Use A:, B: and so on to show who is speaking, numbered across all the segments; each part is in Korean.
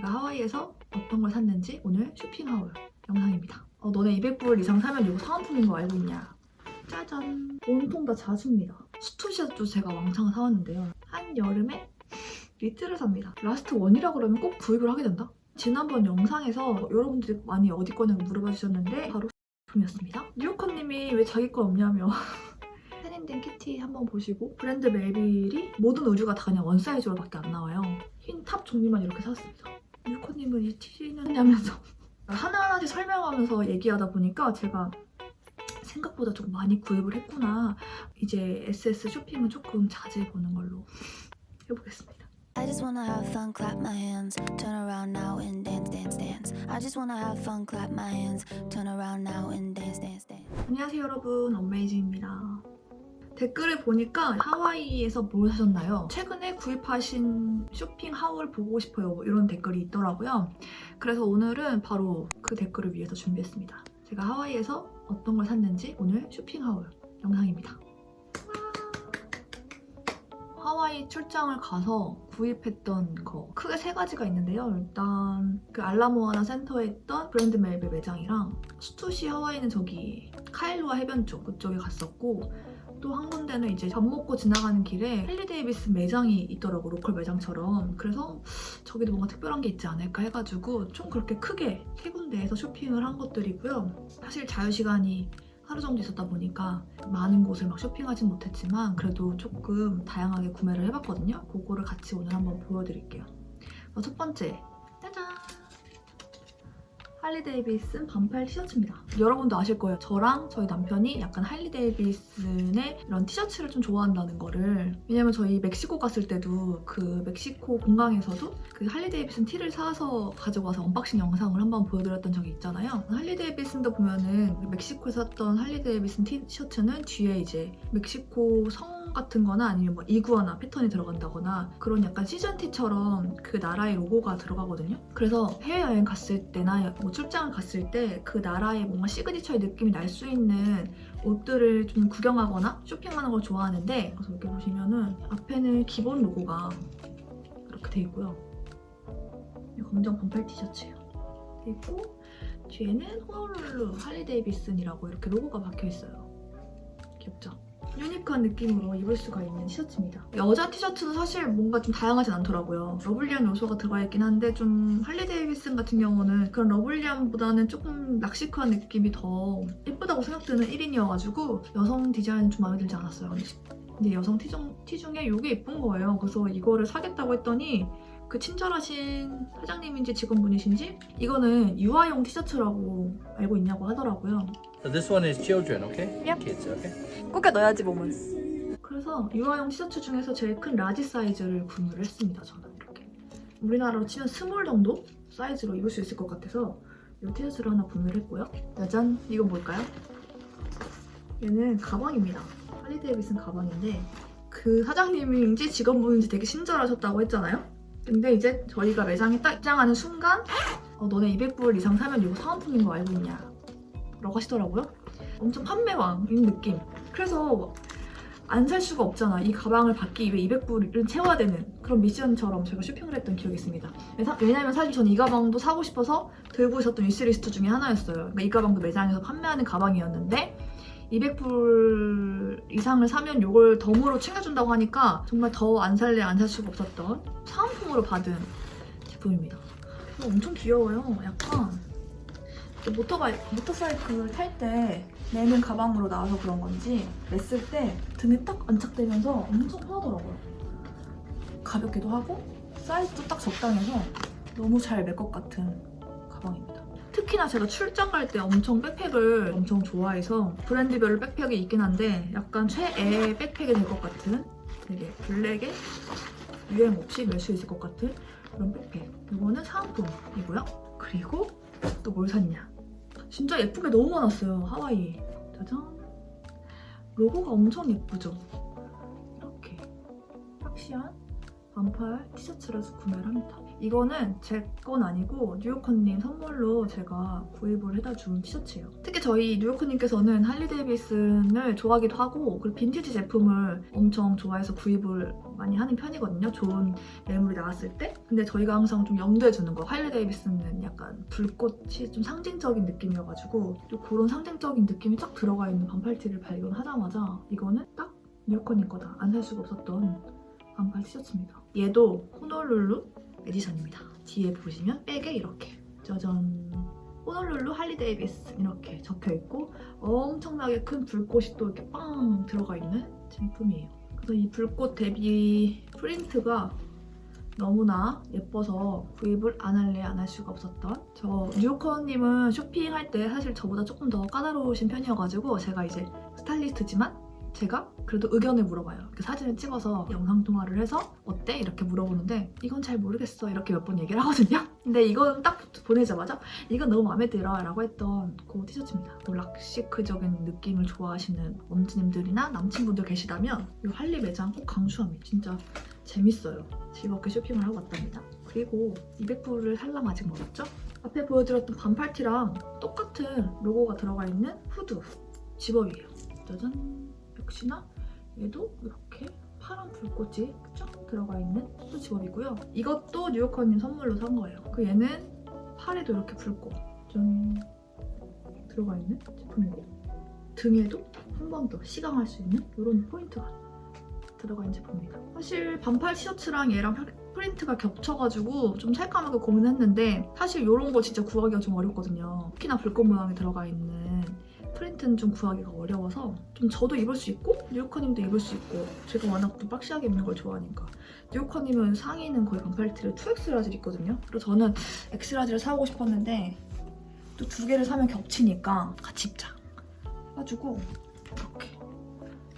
A: 제가 하와이에서 어떤 걸 샀는지 오늘 쇼핑하울 영상입니다. 어, 너네 200불 이상 사면 이거 사은품인 거 알고 있냐? 짜잔! 온통 다 자수입니다. 수투샷도 제가 왕창 사왔는데요. 한 여름에 니트를 삽니다. 라스트 원이라 그러면 꼭 구입을 하게 된다? 지난번 영상에서 여러분들이 많이 어디 거냐고 물어봐 주셨는데 바로 품이었습니다. 뉴요커님이 왜 자기 거 없냐며 세린된 키티 한번 보시고 브랜드 멜빌이 모든 의류가 다 그냥 원 사이즈로 밖에 안 나와요. 흰 탑 종류만 이렇게 샀습니다. 뉴요커님은 이 티는 하냐면서 하나하나씩 설명하면서 얘기하다 보니까 제가 생각보다 좀 많이 구입을 했구나. 이제 SS 쇼핑은 조금 자제해 보는 걸로 해보겠습니다.
B: I just wanna have fun, clap my hands, turn around now and dance, dance, dance. I just wanna have fun, clap my hands, turn around now and dance, dance, dance.
A: 안녕하세요 여러분 엄메이즈입니다 댓글을 보니까 하와이에서 뭘 사셨나요? 최근에 구입하신 쇼핑 하울 보고 싶어요. 뭐 이런 댓글이 있더라고요. 그래서 오늘은 바로 그 댓글을 위해서 준비했습니다. 제가 하와이에서 어떤 걸 샀는지 오늘 쇼핑 하울 영상입니다. 하와이 출장을 가서 구입했던 거. 크게 세 가지가 있는데요. 일단 그 알라모아나 센터에 있던 브랜드 멜베 매장이랑 수투시 하와이는 저기 카일로아 해변 쪽 그쪽에 갔었고 또 한 군데는 이제 밥 먹고 지나가는 길에 헨리 데이비스 매장이 있더라고 로컬 매장처럼 그래서 저기도 뭔가 특별한 게 있지 않을까 해가지고 좀 그렇게 크게 세 군데에서 쇼핑을 한 것들이고요. 사실 자유시간이 하루 정도 있었다 보니까 많은 곳을 막 쇼핑하진 못했지만 그래도 조금 다양하게 구매를 해봤거든요. 그거를 같이 오늘 한번 보여드릴게요. 어, 첫 번째, 짜잔! 할리 데이비슨 반팔 티셔츠입니다. 여러분도 아실 거예요. 저랑 저희 남편이 약간 할리 데이비슨의 이런 티셔츠를 좀 좋아한다는 거를 왜냐면 저희 멕시코 갔을 때도 그 멕시코 공항에서도 그 할리 데이비슨 티를 사서 가져가서 언박싱 영상을 한번 보여드렸던 적이 있잖아요. 할리 데이비슨도 보면은 멕시코에서 샀던 할리 데이비슨 티셔츠는 뒤에 이제 멕시코 성 같은 거나 아니면 뭐 이구아나 패턴이 들어간다거나 그런 약간 시즌티처럼 그 나라의 로고가 들어가거든요. 그래서 해외여행 갔을 때나 뭐 출장을 갔을 때 그 나라의 뭔가 시그니처의 느낌이 날 수 있는 옷들을 좀 구경하거나 쇼핑하는 걸 좋아하는데 그래서 이렇게 보시면은 앞에는 기본 로고가 이렇게 돼 있고요. 이 검정 반팔 티셔츠예요. 돼 있고 뒤에는 호놀룰루 할리 데이비슨이라고 이렇게 로고가 박혀 있어요. 귀엽죠? 유니크한 느낌으로 입을 수가 있는 티셔츠입니다. 여자 티셔츠는 사실 뭔가 좀 다양하진 않더라고요. 러블리한 요소가 들어가 있긴 한데 좀 할리 데이비슨 같은 경우는 그런 러블리함보다는 조금 락시크한 느낌이 더 예쁘다고 생각드는 1인이어가지고 여성 디자인은 좀 마음에 들지 않았어요. 근데 여성 티, 중, 티 중에 이게 예쁜 거예요. 그래서 이거를 사겠다고 했더니 그 친절하신 사장님인지 직원분이신지 이거는 유아용 티셔츠라고 알고 있냐고 하더라고요.
C: So this one is children, okay?
A: Yep.
C: Kids, okay?
A: 꼭 넣어야지 몸은. 그래서 유아용 티셔츠 중에서 제일 큰 라지 사이즈를 구매를 했습니다. 저는 이렇게 우리나라로 치면 스몰 정도 사이즈로 입을 수 있을 것 같아서 이 티셔츠를 하나 구매를 했고요. 짜잔, 이건 뭘까요? 얘는 가방입니다. 할리 데이비슨 가방인데 그 사장님인지 직원분인지 되게 친절하셨다고 했잖아요. 근데 이제 저희가 매장에 딱 입장하는 순간 어, 너네 200불 이상 사면 이거 사은품인 거 알고 있냐? 라고 하시더라고요. 엄청 판매왕인 느낌. 그래서 안 살 수가 없잖아. 이 가방을 받기 위해 200불을 채워야 되는 그런 미션처럼 제가 쇼핑을 했던 기억이 있습니다. 왜냐면 사실 저는 이 가방도 사고 싶어서 들고 있었던 위시리스트 중에 하나였어요. 그러니까 이 가방도 매장에서 판매하는 가방이었는데 200불 이상을 사면 이걸 덤으로 챙겨준다고 하니까 정말 더 안 살래 안 살 수가 없었던 사은품으로 받은 제품입니다. 이거 엄청 귀여워요. 약간 그 모터바이, 모터사이클 탈때 매는 가방으로 나와서 그런 건지 맸을 때 등에 딱 안착되면서 엄청 편하더라고요. 가볍기도 하고 사이즈도 딱 적당해서 너무 잘맬것 같은 가방입니다. 특히나 제가 출장 갈 때 엄청 백팩을 엄청 좋아해서 브랜드별로 백팩이 있긴 한데 약간 최애 백팩이 될 것 같은 되게 블랙에 유행 없이 멜 수 있을 것 같은 그런 백팩. 이거는 사은품이고요. 그리고 또 뭘 샀냐? 진짜 예쁜 게 너무 많았어요. 하와이. 짜잔. 로고가 엄청 예쁘죠? 이렇게 팍시한 반팔 티셔츠라서 구매를 합니다. 이거는 제 건 아니고 뉴요커님 선물로 제가 구입을 해다 준 티셔츠예요. 특히 저희 뉴요커님께서는 할리 데이비슨을 좋아하기도 하고 그리고 빈티지 제품을 엄청 좋아해서 구입을 많이 하는 편이거든요. 좋은 매물이 나왔을 때. 근데 저희가 항상 좀 염두에 두는 거 할리 데이비슨은 약간 불꽃이 좀 상징적인 느낌이어가지고 또 그런 상징적인 느낌이 딱 들어가 있는 반팔티를 발견하자마자 이거는 딱 뉴요커님 거다. 안 살 수가 없었던 반팔 티셔츠입니다. 얘도 호놀룰루 에디션입니다. 뒤에 보시면 백에 이렇게 짜잔 호놀룰루 할리 데이비스 이렇게 적혀 있고 엄청나게 큰 불꽃이 또 이렇게 빵 들어가 있는 제품이에요. 그래서 이 불꽃 대비 프린트가 너무나 예뻐서 구입을 안 할래 안 할 수가 없었던 저 뉴요커님은 쇼핑할 때 사실 저보다 조금 더 까다로우신 편이어가지고 제가 이제 스타일리스트지만 제가 그래도 의견을 물어봐요. 사진을 찍어서 영상 통화를 해서 어때? 이렇게 물어보는데 이건 잘 모르겠어 이렇게 몇 번 얘기를 하거든요. 근데 이건 딱 보내자마자 이건 너무 마음에 들어 라고 했던 그 티셔츠입니다. 또 락시크적인 느낌을 좋아하시는 엄지님들이나 남친분들 계시다면 이 할리 매장 꼭 강추합니다. 진짜 재밌어요. 즐겁게 쇼핑을 하고 왔답니다. 그리고 200불을 살람 아직 멀었죠? 앞에 보여드렸던 반팔티랑 똑같은 로고가 들어가 있는 후드 집업이에요. 짜잔! 역시나 얘도 이렇게 파란 불꽃이 쫙 들어가 있는 또 집업이고요. 이것도 뉴요커님 선물로 산 거예요. 그 얘는 팔에도 이렇게 불꽃 좀 들어가 있는 제품이고 등에도 한 번 더 시강할 수 있는 이런 포인트가 들어가 있는 제품입니다. 사실 반팔 티셔츠랑 얘랑 프린트가 겹쳐가지고 좀 살까하게 고민했는데 사실 이런 거 진짜 구하기가 좀 어렵거든요. 특히나 불꽃 모양이 들어가 있는 프린트는 좀 구하기가 어려워서 좀 저도 입을 수 있고 뉴요커님도 입을 수 있고 제가 워낙 좀 박시하게 입는 걸 좋아하니까 뉴요커님은 상의는 거의 반팔티를 2X 라지를 입거든요. 그리고 저는 X 라지를 사오고 싶었는데 또 두 개를 사면 겹치니까 같이 입자. 해가지고 이렇게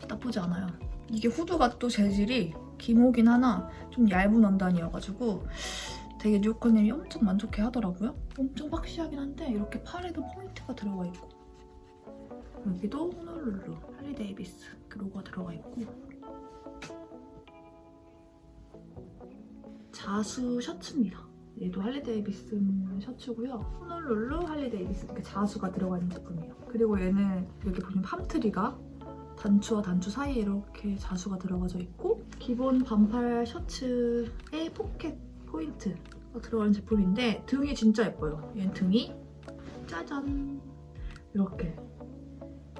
A: 나쁘지 않아요. 이게 후드가 또 재질이 기모긴 하나 좀 얇은 원단이어가지고 되게 뉴요커님이 엄청 만족해 하더라고요. 엄청 박시하긴 한데 이렇게 팔에도 포인트가 들어가 있고 여기도 호놀룰루 할리 데이비스 그 로고가 들어가 있고 자수 셔츠입니다. 얘도 할리 데이비슨 셔츠고요. 호놀룰루 할리 데이비슨 이렇게 자수가 들어가 있는 제품이에요. 그리고 얘는 이렇게 보시면 팜트리가 단추와 단추 사이에 이렇게 자수가 들어가져 있고 기본 반팔 셔츠에 포켓 포인트가 들어가는 제품인데 등이 진짜 예뻐요. 얘는 등이 짜잔 이렇게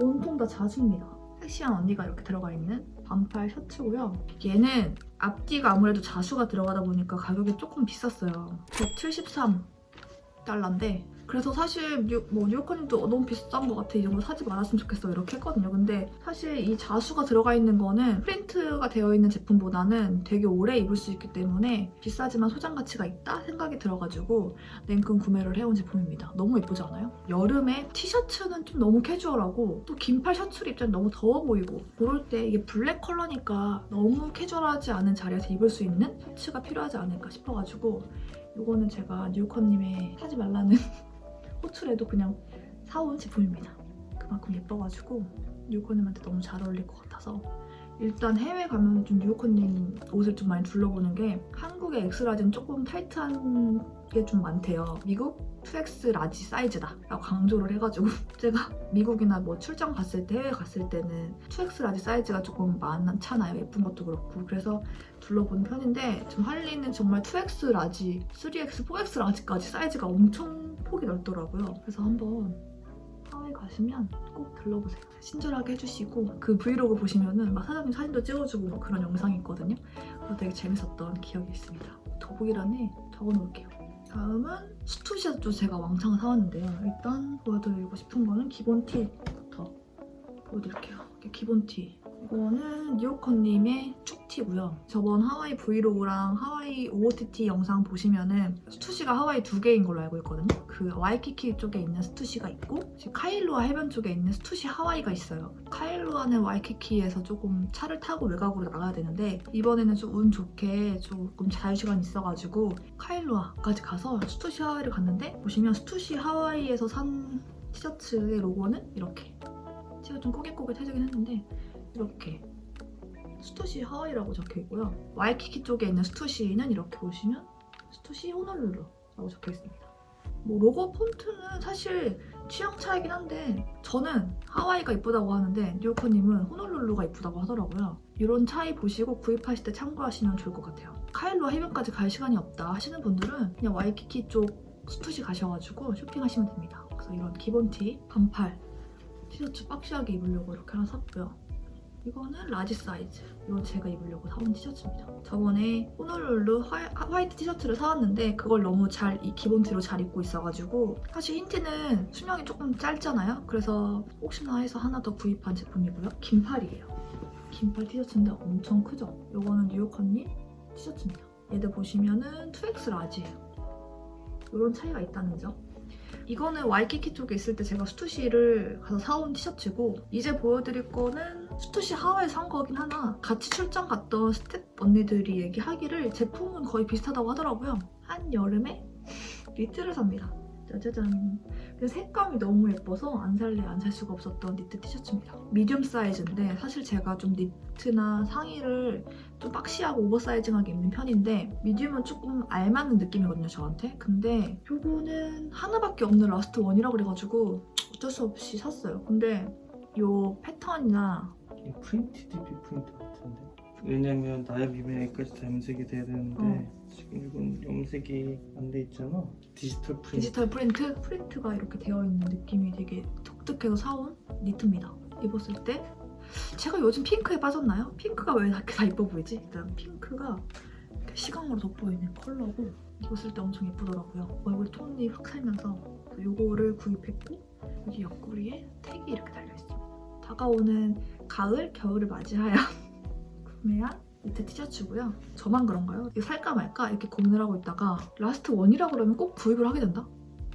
A: 온통 다 자수입니다. 섹시한 언니가 이렇게 들어가 있는 반팔 셔츠고요. 얘는 앞뒤가 아무래도 자수가 들어가다 보니까 가격이 조금 비쌌어요. 173달러인데 그래서 사실 뉴, 뭐 뉴요커님도 너무 비싼 것 같아 이런 거 사지 말았으면 좋겠어 이렇게 했거든요. 근데 사실 이 자수가 들어가 있는 거는 프린트가 되어 있는 제품보다는 되게 오래 입을 수 있기 때문에 비싸지만 소장 가치가 있다 생각이 들어가지고 냉큼 구매를 해온 제품입니다. 너무 예쁘지 않아요? 여름에 티셔츠는 좀 너무 캐주얼하고 또 긴팔 셔츠를 입자면 너무 더워 보이고 그럴 때 이게 블랙 컬러니까 너무 캐주얼하지 않은 자리에서 입을 수 있는 셔츠가 필요하지 않을까 싶어가지고 이거는 제가 뉴커님의 사지 말라는 호출에도 그냥 사온 제품입니다. 그만큼 예뻐가지고 뉴커님한테 너무 잘 어울릴 것 같아서 일단 해외 가면 좀 뉴요커님 옷을 좀 많이 둘러보는 게 한국의 엑스라지는 조금 타이트한 게 좀 많대요. 미국 2X 라지 사이즈다 라고 강조를 해가지고 제가 미국이나 뭐 출장 갔을 때 해외 갔을 때는 2X 라지 사이즈가 조금 많잖아요. 예쁜 것도 그렇고 그래서 둘러보는 편인데 좀 할리는 정말 2X 라지, 3X, 4X 라지까지 사이즈가 엄청 폭이 넓더라고요. 그래서 한번 하와이 가시면 꼭 들러보세요. 친절하게 해주시고 그 브이로그 보시면은 막 사장님 사진도 찍어주고 막 그런 영상이 있거든요. 그래서 되게 재밌었던 기억이 있습니다. 더보기란에 적어놓을게요. 다음은 스투시도 제가 왕창 사왔는데요. 일단 보여드리고 싶은 거는 기본 티부터 보여드릴게요. 기본 티. 이거는 뉴요커님의 축티고요. 저번 하와이 브이로그랑 하와이 OOTT 영상 보시면은 스투시가 하와이 두 개인 걸로 알고 있거든요. 그 와이키키 쪽에 있는 스투시가 있고 지금 카일루아 해변 쪽에 있는 스투시 하와이가 있어요. 카일루아는 와이키키에서 조금 차를 타고 외곽으로 나가야 되는데 이번에는 좀 운 좋게 조금 자유시간 있어가지고 카일루아까지 가서 스투시 하와이를 갔는데 보시면 스투시 하와이에서 산 티셔츠의 로고는 이렇게 제가 좀 꼬깃꼬깃해지긴 했는데 이렇게 스투시 하와이라고 적혀 있고요. 와이키키 쪽에 있는 스투시는 이렇게 보시면 스투시 호놀룰루라고 적혀 있습니다. 뭐 로고 폰트는 사실 취향 차이긴 한데 저는 하와이가 이쁘다고 하는데 뉴요커님은 호놀룰루가 이쁘다고 하더라고요. 이런 차이 보시고 구입하실 때 참고하시면 좋을 것 같아요. 카일로 해변까지 갈 시간이 없다 하시는 분들은 그냥 와이키키 쪽 스투시 가셔가지고 쇼핑하시면 됩니다. 그래서 이런 기본 티, 반팔, 티셔츠 박시하게 입으려고 이렇게 하나 샀고요. 이거는 라지 사이즈. 이건 제가 입으려고 사온 티셔츠입니다. 저번에 호놀룰루 화이, 화이 트 티셔츠를 사왔는데 그걸 너무 잘 이 기본 티로 잘 입고 있어가지고 사실 흰 티는 수명이 조금 짧잖아요. 그래서 혹시나 해서 하나 더 구입한 제품이고요. 긴팔이에요. 긴팔 티셔츠인데 엄청 크죠? 이거는 뉴욕 언니 티셔츠입니다. 얘들 보시면은 2X 라지예요. 이런 차이가 있다는 점. 이거는 와이키키 쪽에 있을 때 제가 스투시를 가서 사온 티셔츠고 이제 보여드릴 거는 스투시 하와이 산 거긴 하나 같이 출장 갔던 스텝 언니들이 얘기하기를 제품은 거의 비슷하다고 하더라고요. 한 여름에 니트를 삽니다. 짜자잔. 색감이 너무 예뻐서 안 살래 안 살 수가 없었던 니트 티셔츠입니다. 미디움 사이즈인데 사실 제가 좀 니트나 상의를 좀 박시하고 오버사이징하게 입는 편인데 미디움은 조금 알맞는 느낌이거든요 저한테. 근데 요거는 하나밖에 없는 라스트 원이라 그래가지고 어쩔 수 없이 샀어요. 근데 요 패턴이나
D: 이 프린트 DP 프린트 같은데 왜냐면 나야비면 여기까지 다 염색이 돼야 되는데
A: 어.
D: 지금 이건 염색이 안 돼 있잖아 디지털 프린트
A: 디지털 프린트? 프린트가 이렇게 되어 있는 느낌이 되게 독특해서 사온 니트입니다. 입었을 때 제가 요즘 핑크에 빠졌나요? 핑크가 왜 이렇게 다 예뻐 보이지? 일단 핑크가 이렇게 시각으로 돋보이는 컬러고 입었을 때 엄청 예쁘더라고요. 얼굴 톤이 확 살면서 요거를 구입했고 여기 옆구리에 택이 이렇게 달려있습니 다. 다가오는 가을, 겨울을 맞이하여 구매한 니트 티셔츠고요. 저만 그런가요? 이거 살까 말까 이렇게 고민을 하고 있다가 라스트 원이라 그러면 꼭 구입을 하게 된다?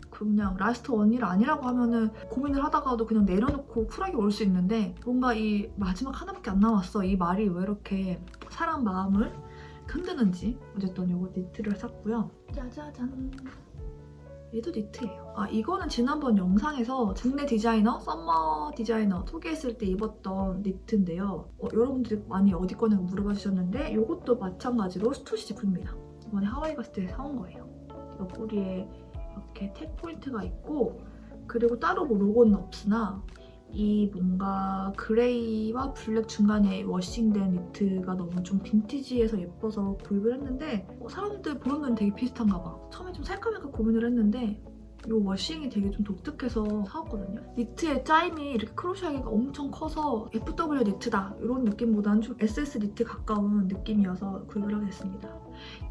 A: 그냥 라스트 원이라 아니라고 하면은 고민을 하다가도 그냥 내려놓고 쿨하게 올 수 있는데 뭔가 이 마지막 하나밖에 안 남았어 이 말이 왜 이렇게 사람 마음을 흔드는지 어쨌든 요거 니트를 샀고요 짜자잔 얘도 니트예요. 아 이거는 지난번 영상에서 국내 디자이너 썸머 디자이너 소개했을 때 입었던 니트인데요. 어, 여러분들이 많이 어디 거냐고 물어봐 주셨는데 이것도 마찬가지로 스투시 제품입니다. 이번에 하와이 갔을 때 사온 거예요. 옆구리에 이렇게 탭 포인트가 있고 그리고 따로 뭐 로고는 없으나 이 뭔가 그레이와 블랙 중간에 워싱된 니트가 너무 좀 빈티지해서 예뻐서 구입을 했는데 어, 사람들 보는 눈 되게 비슷한가 봐. 처음에 좀 살까 말까 고민을 했는데 이 워싱이 되게 좀 독특해서 사왔거든요. 니트의 짜임이 이렇게 크로시하기가 엄청 커서 FW 니트다 이런 느낌보다는 좀 SS 니트 가까운 느낌이어서 구입을 하게 됐습니다.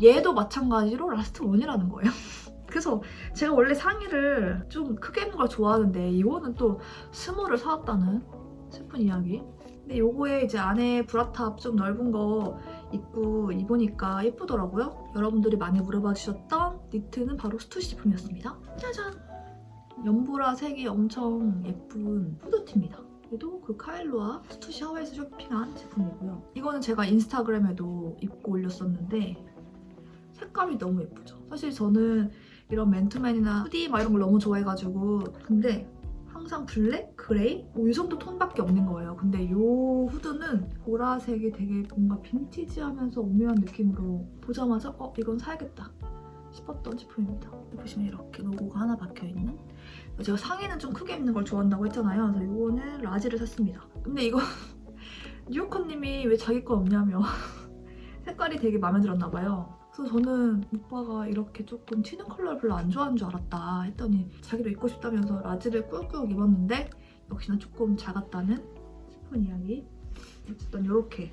A: 얘도 마찬가지로 라스트 원이라는 거예요. 그래서 제가 원래 상의를 좀 크게 입는 걸 좋아하는데 이거는 또 스몰을 사왔다는 슬픈 이야기. 근데 요거에 이제 안에 브라탑 좀 넓은 거 입고 입으니까 예쁘더라고요. 여러분들이 많이 물어봐 주셨던 니트는 바로 스투시 제품이었습니다. 짜잔! 연보라 색이 엄청 예쁜 후드티입니다. 얘도 그 카일로와 스투시 하와이에서 쇼핑한 제품이고요. 이거는 제가 인스타그램에도 입고 올렸었는데 색감이 너무 예쁘죠. 사실 저는 이런 맨투맨이나 후디 막 이런 걸 너무 좋아해가지고 근데 항상 블랙, 그레이 뭐 이 정도 톤밖에 없는 거예요. 근데 이 후드는 보라색이 되게 뭔가 빈티지하면서 오묘한 느낌으로 보자마자 어 이건 사야겠다 싶었던 제품입니다. 보시면 이렇게 로고가 하나 박혀있는 제가 상의는 좀 크게 입는 걸 좋아한다고 했잖아요. 그래서 이거는 라지를 샀습니다. 근데 이거 뉴요커님이 왜 자기 거 없냐며 색깔이 되게 마음에 들었나 봐요. 그래서 저는 오빠가 이렇게 조금 튀는 컬러를 별로 안 좋아하는 줄 알았다 했더니 자기도 입고 싶다면서 라지를 꾸역꾸역 입었는데 역시나 조금 작았다는 슬픈 이야기. 어쨌든 이렇게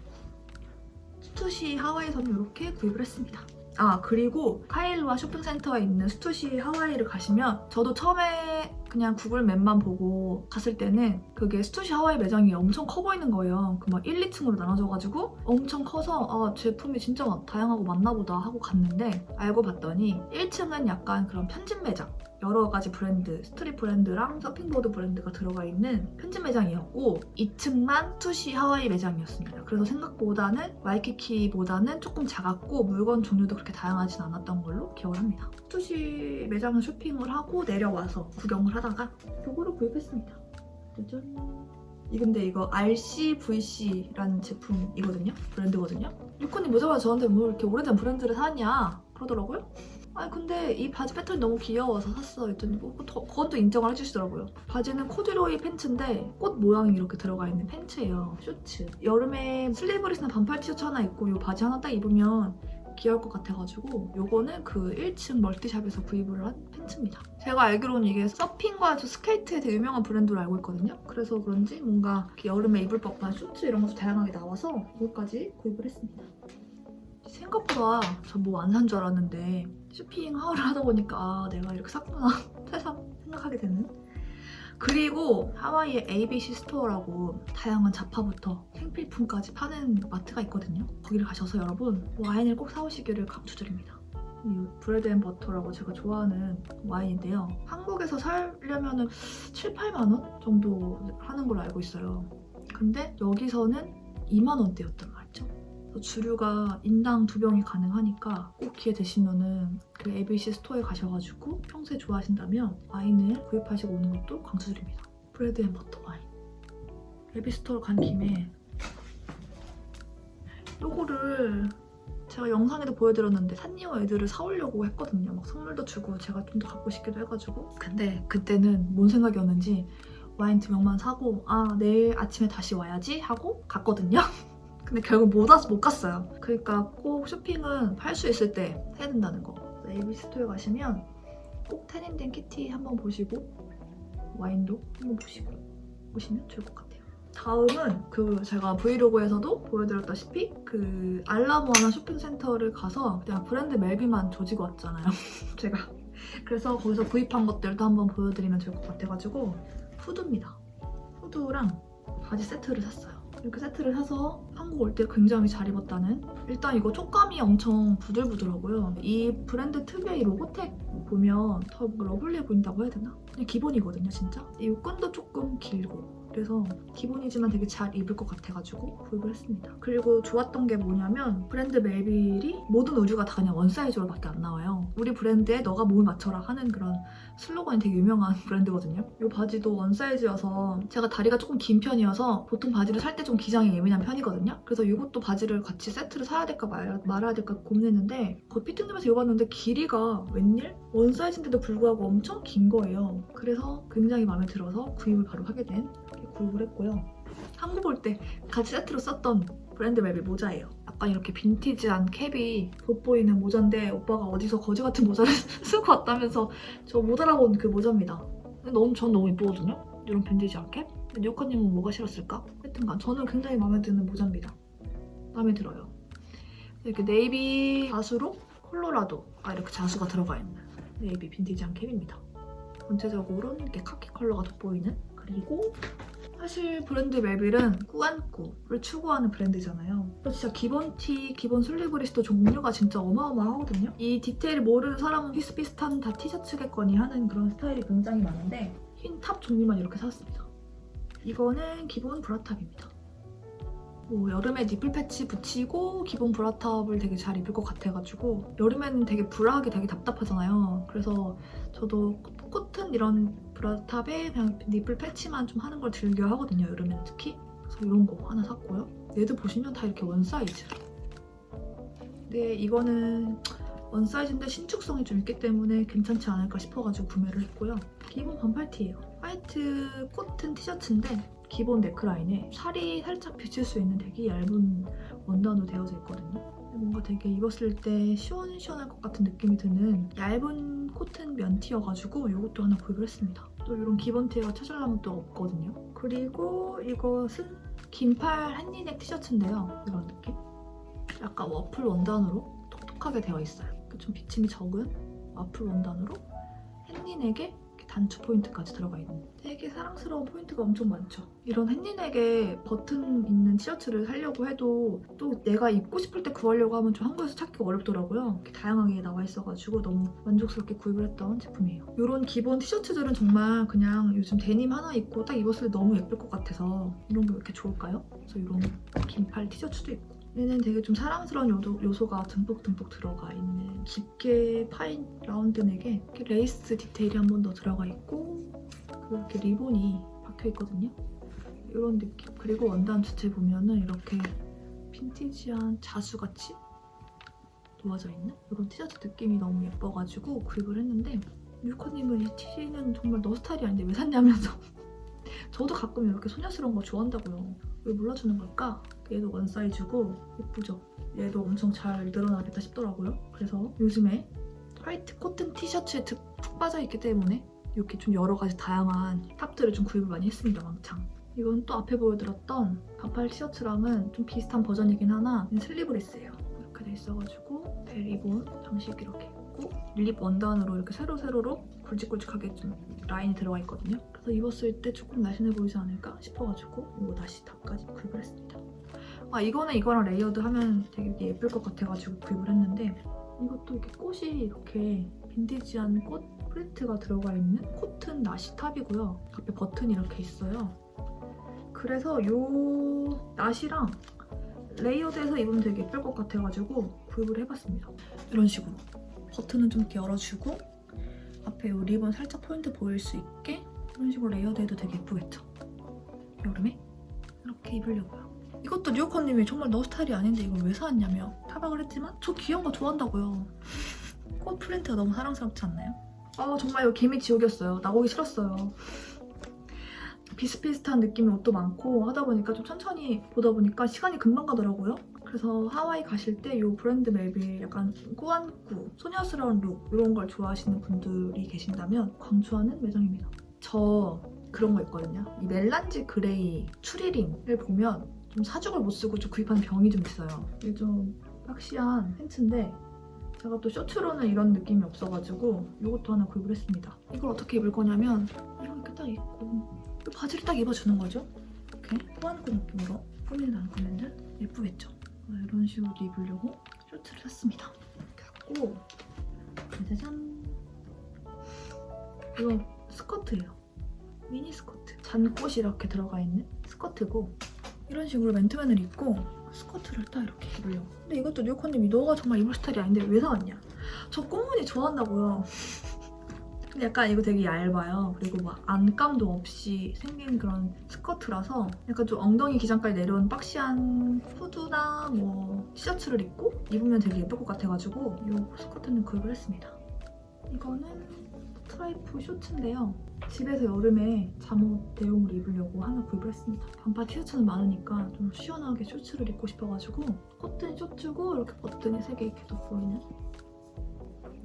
A: 스투시 하와이에서는 이렇게 구입을 했습니다 아 그리고 카일로와 쇼핑센터에 있는 스투시 하와이를 가시면 저도 처음에 그냥 구글 맵만 보고 갔을 때는 그게 스투시 하와이 매장이 엄청 커 보이는 거예요. 그 막 1, 2층으로 나눠져가지고 엄청 커서 아 제품이 진짜 많- 다양하고 많나 보다 하고 갔는데 알고 봤더니 1층은 약간 그런 편집 매장 여러 가지 브랜드, 스트릿 브랜드랑 서핑보드 브랜드가 들어가 있는 편집 매장이었고 2층만 투시 하와이 매장이었습니다. 그래서 생각보다는 와이키키보다는 조금 작았고 물건 종류도 그렇게 다양하진 않았던 걸로 기억을 합니다. 투시 매장을 쇼핑을 하고 내려와서 구경을 하다가 요거를 구입했습니다. 짜잔. 이 근데 이거 RCVC라는 제품이거든요. 브랜드거든요. 유코님 보자마자 저한테 뭐 이렇게 오래된 브랜드를 사냐 그러더라고요. 아니 근데 이 바지 패턴이 너무 귀여워서 샀어. 했더니 뭐 더- 그것도 인정을 해주시더라고요. 바지는 코듀로이 팬츠인데 꽃 모양이 이렇게 들어가 있는 팬츠예요. 슈츠. 여름에 슬리브리스나 반팔 티셔츠 하나 입고 이 바지 하나 딱 입으면 귀여울 것 같아가지고 요거는 그 1층 멀티샵에서 구입을 한 팬츠입니다. 제가 알기로는 이게 서핑과 저 스케이트에 되게 유명한 브랜드로 알고 있거든요. 그래서 그런지 뭔가 여름에 입을 법한 슈츠 이런 것도 다양하게 나와서 이거까지 구입을 했습니다. 생각보다 전 뭐 안 산 줄 알았는데 쇼핑 하울을 하다 보니까 아, 내가 이렇게 샀구나 새삼 생각하게 되는 그리고 하와이의 ABC 스토어라고 다양한 잡화부터 생필품까지 파는 마트가 있거든요. 거기를 가셔서 여러분 와인을 꼭 사오시기를 강추드립니다. 이 브레드 앤 버터라고 제가 좋아하는 와인인데요. 한국에서 사려면 은 7, 8만 원 정도 하는 걸로 알고 있어요. 근데 여기서는 2만 원대였단 말이죠 그래서 주류가 인당 두 병이 가능하니까 꼭 기회 되시면은 그 ABC 스토어에 가셔가지고 평소에 좋아하신다면 와인을 구입하시고 오는 것도 강추드립니다. 브레드 앤 버터 와인. ABC 스토어 간 김에 요거를 제가 영상에도 보여드렸는데 산리오 애들을 사오려고 했거든요. 막 선물도 주고 제가 좀 더 갖고 싶기도 해가지고. 근데 그때는 뭔 생각이었는지 와인 두 병만 사고 아 내일 아침에 다시 와야지 하고 갔거든요. 근데 결국 못 와서 못 갔어요. 그러니까 꼭 쇼핑은 할수 있을 때 해야 된다는 거. AB 스토어에 가시면 꼭 태닝된 키티 한번 보시고 와인도 한번 보시고 오시면 좋을 것 같아요. 다음은 그 제가 브이로그에서도 보여드렸다시피 그 알라모아나 쇼핑센터를 가서 그냥 브랜드 멜비만 조지고 왔잖아요. 제가. 그래서 거기서 구입한 것들도 한번 보여드리면 좋을 것 같아가지고 후드입니다. 후드랑 바지 세트를 샀어요. 이렇게 세트를 사서 한국 올 때 굉장히 잘 입었다는? 일단 이거 촉감이 엄청 부들부들하고요. 이 브랜드 특유의 이 로고텍 보면 더 러블리해 보인다고 해야 되나? 그냥 기본이거든요 진짜. 이 끈도 조금 길고 그래서 기본이지만 되게 잘 입을 것 같아가지고 구입을 했습니다 그리고 좋았던 게 뭐냐면 브랜드 멜빌이 모든 의류가 다 그냥 원 사이즈로 밖에 안 나와요 우리 브랜드에 너가 몸을 맞춰라 하는 그런 슬로건이 되게 유명한 브랜드거든요. 이 바지도 원 사이즈여서 제가 다리가 조금 긴 편이어서 보통 바지를 살 때 좀 기장이 예민한 편이거든요. 그래서 이것도 바지를 같이 세트를 사야 될까 말, 말아야 될까 고민했는데 그 피팅룸에서 입었는데 길이가 웬일? 원 사이즈인데도 불구하고 엄청 긴 거예요. 그래서 굉장히 마음에 들어서 구입을 바로 하게 된 구입을 했고요. 한국 올 때 같이 세트로 썼던 브랜드 맵의 모자예요. 약간 이렇게 빈티지한 캡이 돋보이는 모자인데 오빠가 어디서 거지 같은 모자를 쓰고 왔다면서 저 못 알아본 그 모자입니다. 너무 전 너무 예쁘거든요. 이런 빈티지한 캡. 근데 뉴커님은 뭐가 싫었을까? 하여튼간 저는 굉장히 마음에 드는 모자입니다. 마음에 들어요. 이렇게 네이비 자수로 콜로라도가 이렇게 자수가 들어가 있는 네이비 빈티지한 캡입니다. 전체적으로는 이렇게 카키 컬러가 돋보이는 그리고 사실 브랜드 멜빌은 꾸안꾸를 추구하는 브랜드잖아요. 진짜 기본 티, 기본 슬리브리스도 종류가 진짜 어마어마하거든요. 이 디테일을 모르는 사람은 비슷비슷한 다 티셔츠겠거니 하는 그런 스타일이 굉장히 많은데 흰 탑 종류만 이렇게 샀습니다. 이거는 기본 브라탑입니다. 뭐 여름에 니플 패치 붙이고 기본 브라탑을 되게 잘 입을 것 같아가지고 여름에는 되게 브라하게 되게 답답하잖아요. 그래서 저도 코튼 이런 브라탑에 그냥 니플 패치만 좀 하는 걸 즐겨 하거든요. 여름에는 특히. 그래서 이런 거 하나 샀고요. 얘도 보시면 다 이렇게 원 사이즈. 근데 이거는 원 사이즈인데 신축성이 좀 있기 때문에 괜찮지 않을까 싶어가지고 구매를 했고요. 기본 반팔 티예요. 화이트 코튼 티셔츠인데 기본 네크라인에 살이 살짝 비칠 수 있는 되게 얇은 원단으로 되어져 있거든요. 뭔가 되게 입었을 때 시원시원할 것 같은 느낌이 드는 얇은 코튼 면티여가지고 이것도 하나 구입을 했습니다. 또 이런 기본 티가 찾으려면 또 없거든요. 그리고 이것은 긴팔 한니넥 티셔츠인데요. 이런 느낌? 약간 와플 원단으로 톡톡하게 되어 있어요. 좀 비침이 적은 와플 원단으로 이렇게 단추 포인트까지 들어가 있는 되게 사랑스러운 포인트가 엄청 많죠. 이런 햇닌에게 버튼 있는 티셔츠를 사려고 해도 또 내가 입고 싶을 때 구하려고 하면 좀 한국에서 찾기가 어렵더라고요. 다양하게 나와 있어가지고 너무 만족스럽게 구입을 했던 제품이에요. 이런 기본 티셔츠들은 정말 그냥 요즘 데님 하나 입고 딱 입었을 때 너무 예쁠 것 같아서 이런 게 왜 이렇게 좋을까요? 그래서 이런 긴팔 티셔츠도 있고 얘는 되게 좀 사랑스러운 요소, 요소 가 듬뿍듬뿍 들어가 있는 깊게 파인 라운드 넥에 레이스 디테일이 한 번 더 들어가 있고 그렇게 리본이 박혀 있거든요. 이런 느낌. 그리고 원단 주체 보면은 이렇게 빈티지한 자수같이 모아져 있는 이런 티셔츠 느낌이 너무 예뻐가지고 구입을 했는데 뮤커님은 이 티는 정말 너 스타일이 아닌데 왜 샀냐면서 저도 가끔 이렇게 소녀스러운 거 좋아한다고요. 왜 몰라주는 걸까? 얘도 원 사이즈고 예쁘죠? 얘도 엄청 잘 늘어나겠다 싶더라고요. 그래서 요즘에 화이트 코튼 티셔츠에 득- 푹 빠져있기 때문에 이렇게 좀 여러 가지 다양한 탑들을 좀 구입을 많이 했습니다, 왕창. 이건 또 앞에 보여드렸던 반팔 티셔츠랑은 좀 비슷한 버전이긴 하나 슬리브레스예요. 이렇게 돼 있어가지고 벨 리본 장식 이렇게 있고 립 원단으로 이렇게 세로세로로 굵직굵직하게 좀 라인이 들어가 있거든요. 그래서 입었을 때 조금 날씬해 보이지 않을까 싶어가지고 이거 다시 탑까지 구입을 했습니다. 아 이거는 이거랑 레이어드 하면 되게 예쁠 것 같아가지고 구입을 했는데 이것도 이렇게 꽃이 이렇게 빈티지한 꽃 프린트가 들어가 있는 코튼 나시 탑이고요. 앞에 버튼이 이렇게 있어요. 그래서 요 나시랑 레이어드해서 입으면 되게 예쁠 것 같아가지고 구입을 해봤습니다. 이런 식으로 버튼은 좀 이렇게 열어주고 앞에 요 리본 살짝 포인트 보일 수 있게 이런 식으로 레이어드해도 되게 예쁘겠죠? 여름에 이렇게 입으려고요. 이것도 뉴요커님이 정말 너 스타일이 아닌데 이걸 왜 사왔냐며 타박을 했지만 저 귀여운 거 좋아한다고요. 꽃 프린트가 너무 사랑스럽지 않나요? 아 정말 이거 개미 지옥이었어요. 나오기 싫었어요. 비슷비슷한 느낌의 옷도 많고 하다 보니까 좀 천천히 보다 보니까 시간이 금방 가더라고요. 그래서 하와이 가실 때 이 브랜드 맵이 약간 꾸안꾸, 소녀스러운 룩 이런 걸 좋아하시는 분들이 계신다면 강추하는 매장입니다. 저 그런 거 있거든요. 이 멜란지 그레이 추리링을 보면 좀 사죽을 못 쓰고 좀 구입한 병이 좀 있어요. 이게 좀 박시한 팬츠인데 제가 또 셔츠로는 이런 느낌이 없어가지고 이것도 하나 구입을 했습니다. 이걸 어떻게 입을 거냐면 이렇게 딱 입고 이 바지를 딱 입어주는 거죠. 이렇게 꾸안꾸 느낌으로 꾸미는 않고면은 예쁘겠죠. 어, 이런 식으로 입으려고 셔츠를 샀습니다. 이렇게 갖고 짜잔 이거 스커트예요. 미니 스커트. 잔꽃이 이렇게 들어가 있는 스커트고 이런 식으로 맨투맨을 입고 스커트를 딱 이렇게 입으려고. 근데 이것도 뉴코님이 너가 정말 입을 스타일이 아닌데 왜 사왔냐? 저 꽃무늬 좋아한다고요. 근데 약간 이거 되게 얇아요. 그리고 막 안감도 없이 생긴 그런 스커트라서 약간 좀 엉덩이 기장까지 내려온 박시한 후드나 뭐 티셔츠를 입고 입으면 되게 예쁠 것 같아가지고 이 스커트는 구입을 했습니다. 이거는 스트라이프 쇼츠인데요. 집에서 여름에 잠옷 대용으로 입으려고 하나 구입을 했습니다. 반팔 티셔츠는 많으니까 좀 시원하게 쇼츠를 입고 싶어가지고 코튼 쇼츠고 이렇게 버튼이 3개 이렇게 돋보이는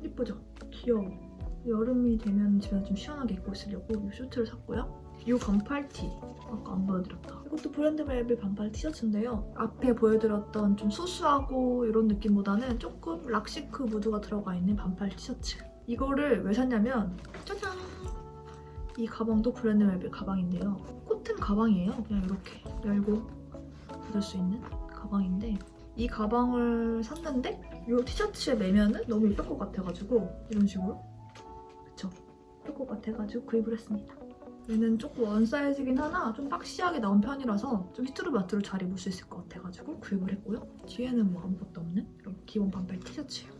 A: 예쁘죠? 귀여워. 여름이 되면 집에서 좀 시원하게 입고 있으려고 이 쇼츠를 샀고요. 이 반팔티 아까 안 보여드렸다. 이것도 브랜드 멜비 반팔 티셔츠인데요. 앞에 보여드렸던 좀 수수하고 이런 느낌보다는 조금 락시크 무드가 들어가 있는 반팔 티셔츠. 이거를 왜 샀냐면 짜잔! 이 가방도 브랜드 멜비 가방인데요. 코튼 가방이에요. 그냥 이렇게 열고 닫을 수 있는 가방인데 이 가방을 샀는데 이 티셔츠에 매면은 너무 예쁠 것 같아가지고 이런 식으로 그쵸? 예쁠 것 같아가지고 구입을 했습니다. 얘는 조금 원 사이즈긴 하나 좀 박시하게 나온 편이라서 좀 히트루바트로 잘 입을 수 있을 것 같아가지고 구입을 했고요. 뒤에는 뭐 아무것도 없는 이런 기본 반팔 티셔츠예요.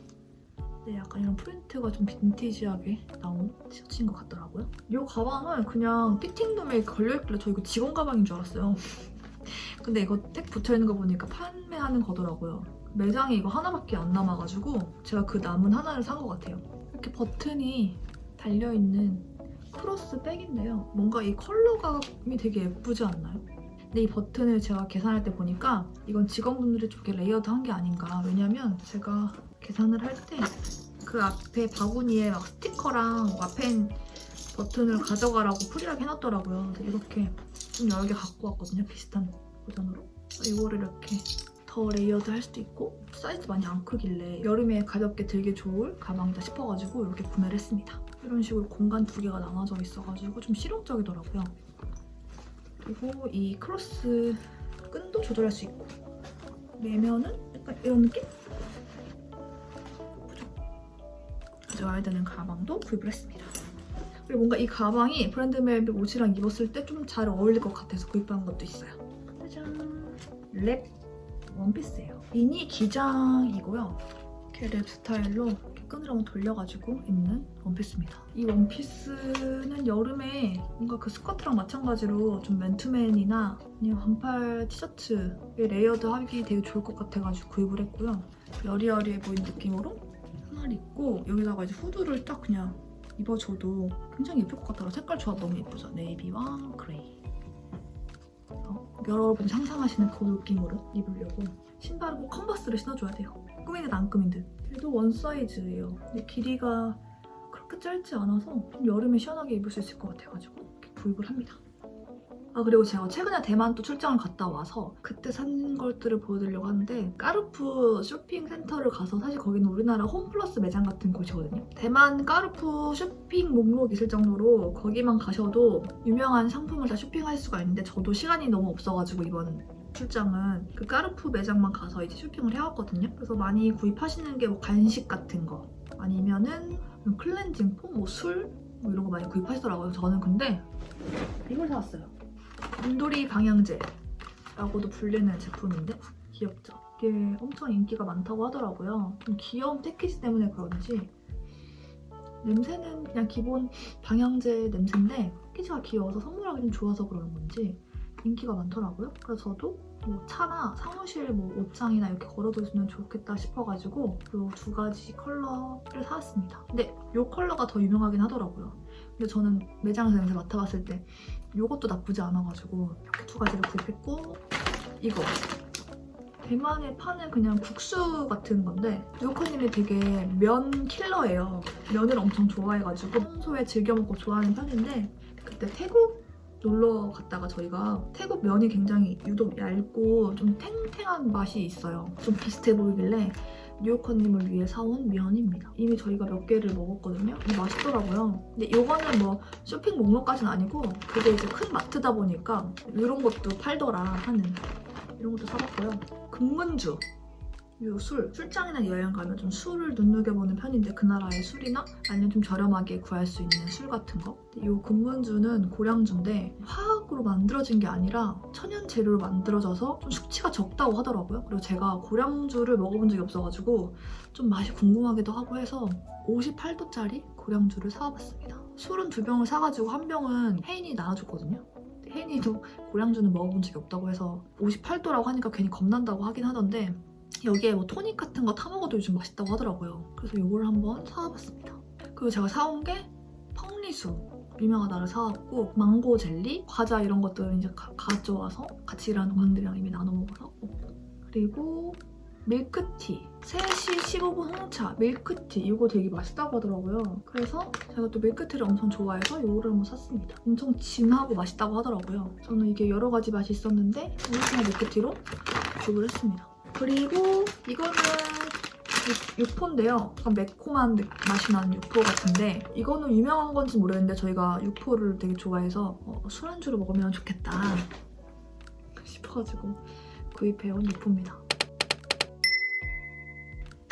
A: 근데 약간 이런 프린트가 좀 빈티지하게 나온 티셔츠인 것 같더라고요. 이 가방은 그냥 피팅룸에 걸려있길래 저 이거 직원 가방인 줄 알았어요. 근데 이거 택 붙어있는 거 보니까 판매하는 거더라고요. 매장에 이거 하나밖에 안 남아가지고 제가 그 남은 하나를 산 것 같아요. 이렇게 버튼이 달려있는 크로스 백인데요. 뭔가 이 컬러감이 되게 예쁘지 않나요? 근데 이 버튼을 제가 계산할 때 보니까 이건 직원분들이 좀 이렇게 레이어드 한 게 아닌가. 왜냐면 제가 계산을 할 때 그 앞에 바구니에 막 스티커랑 와펜 버튼을 가져가라고 프리하게 해놨더라고요. 이렇게 좀 여러 개 갖고 왔거든요. 비슷한 버전으로. 이거를 이렇게 더 레이어드 할 수도 있고 사이즈 많이 안 크길래 여름에 가볍게 들기 좋을 가방이다 싶어가지고 이렇게 구매를 했습니다. 이런 식으로 공간 두 개가 나눠져 있어가지고 좀 실용적이더라고요. 그리고 이 크로스 끈도 조절할 수 있고 매면은 약간 이런 느낌? 가져와야 되는 가방도 구입을 했습니다. 그리고 뭔가 이 가방이 브랜드 멜비 옷이랑 입었을 때 좀 잘 어울릴 것 같아서 구입한 것도 있어요. 짜잔! 랩 원피스예요. 미니 기장이고요. 이렇게 랩 스타일로 이렇게 끈을 한번 돌려가지고 입는 원피스입니다. 이 원피스는 여름에 뭔가 그 스커트랑 마찬가지로 좀 맨투맨이나 아니면 반팔 티셔츠에 레이어드 하기 되게 좋을 것 같아가지고 구입을 했고요. 여리여리해 보이는 느낌으로 하나를 입고 여기다가 이제 후드를 딱 그냥 입어줘도 굉장히 예쁠 것 같더라고요. 색깔 조합 너무 예쁘죠? 네이비와 그레이. 어, 여러분이 상상하시는 그 느낌으로 입으려고 신발은 꼭 컨버스를 신어줘야 돼요. 꾸민 듯 안 꾸민 듯. 그래도 원 사이즈예요. 근데 길이가 그렇게 짧지 않아서 좀 여름에 시원하게 입을 수 있을 것 같아가지고 이렇게 구입을 합니다. 아 그리고 제가 최근에 대만 또 출장을 갔다 와서 그때 산 것들을 보여드리려고 하는데 까르푸 쇼핑 센터를 가서 사실 거기는 우리나라 홈플러스 매장 같은 곳이거든요. 대만 까르푸 쇼핑 목록 있을 정도로 거기만 가셔도 유명한 상품을 다 쇼핑할 수가 있는데 저도 시간이 너무 없어가지고 이번 출장은 그 까르푸 매장만 가서 이제 쇼핑을 해왔거든요. 그래서 많이 구입하시는 게 뭐 간식 같은 거 아니면은 클렌징 폼, 뭐 술 뭐 이런 거 많이 구입하시더라고요. 저는 근데 이걸 사왔어요. 눈돌이 방향제라고도 불리는 제품인데 귀엽죠? 이게 엄청 인기가 많다고 하더라고요. 좀 귀여운 패키지 때문에 그런지 냄새는 그냥 기본 방향제 냄새인데 패키지가 귀여워서 선물하기 좀 좋아서 그러는 건지 인기가 많더라고요. 그래서 저도 뭐 차나 사무실 뭐 옷장이나 이렇게 걸어두면 좋겠다 싶어가지고 이 두 가지 컬러를 사왔습니다. 근데 이 컬러가 더 유명하긴 하더라고요. 근데 저는 매장에서 냄새 맡아봤을 때 이것도 나쁘지 않아가지고 이렇게 두 가지를 구입했고 이거 대만에 파는 그냥 국수 같은 건데 요커님이 되게 면 킬러예요. 면을 엄청 좋아해가지고 평소에 즐겨 먹고 좋아하는 편인데 그때 태국 놀러 갔다가 저희가 태국 면이 굉장히 유독 얇고 좀 탱탱한 맛이 있어요. 좀 비슷해 보이길래 뉴요커님을 위해 사온 면입니다. 이미 저희가 몇 개를 먹었거든요. 맛있더라고요. 근데 이거는 뭐 쇼핑 목록까지는 아니고 그게 이제 큰 마트다 보니까 이런 것도 팔더라 하는 이런 것도 사봤고요. 금문주 이 술, 출장이나 여행 가면 좀 술을 눈여겨보는 편인데 그 나라의 술이나 아니면 좀 저렴하게 구할 수 있는 술 같은 거. 이 금문주는 고량주인데 화학으로 만들어진 게 아니라 천연 재료로 만들어져서 좀 숙취가 적다고 하더라고요. 그리고 제가 고량주를 먹어본 적이 없어가지고 좀 맛이 궁금하기도 하고 해서 58도짜리 고량주를 사와봤습니다. 술은 두 병을 사가지고 한 병은 혜인이 나눠줬거든요. 혜인이도 고량주는 먹어본 적이 없다고 해서 58도라고 하니까 괜히 겁난다고 하긴 하던데 여기에 뭐 토닉 같은 거 타먹어도 요즘 맛있다고 하더라고요. 그래서 이걸 한번 사와봤습니다. 그리고 제가 사온 게 펑리수 유명하다를 사왔고 망고 젤리, 과자 이런 것들을 이제 가, 가져와서 같이 일하는 동생들이랑 이미 나눠 먹어서 그리고 밀크티 3시 15분 홍차 밀크티 이거 되게 맛있다고 하더라고요. 그래서 제가 또 밀크티를 엄청 좋아해서 이거를 한번 샀습니다. 엄청 진하고 맛있다고 하더라고요. 저는 이게 여러 가지 맛이 있었는데 오리지널 밀크티로 구입을 했습니다. 그리고 이거는 육- 육포인데요. 약간 매콤한 느- 맛이 나는 육포 같은데 이거는 유명한 건지 모르겠는데 저희가 육포를 되게 좋아해서 어, 술안주로 먹으면 좋겠다 싶어가지고 구입해온 육포입니다.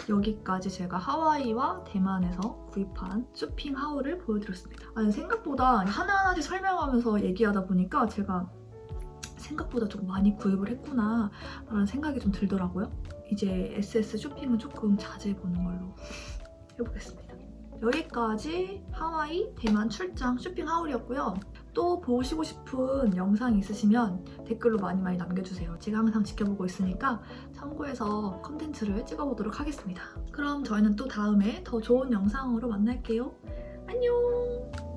A: 여기까지 제가 하와이와 대만에서 구입한 쇼핑 하울을 보여드렸습니다. 아니, 생각보다 하나하나씩 설명하면서 얘기하다 보니까 제가 생각보다 좀 많이 구입을 했구나 라는 생각이 좀 들더라고요. 이제 SS 쇼핑은 조금 자제해보는 걸로 해보겠습니다. 여기까지 하와이, 대만 출장 쇼핑 하울이었고요. 또 보시고 싶은 영상 있으시면 댓글로 많이 많이 남겨주세요. 제가 항상 지켜보고 있으니까 참고해서 컨텐츠를 찍어보도록 하겠습니다. 그럼 저희는 또 다음에 더 좋은 영상으로 만날게요. 안녕!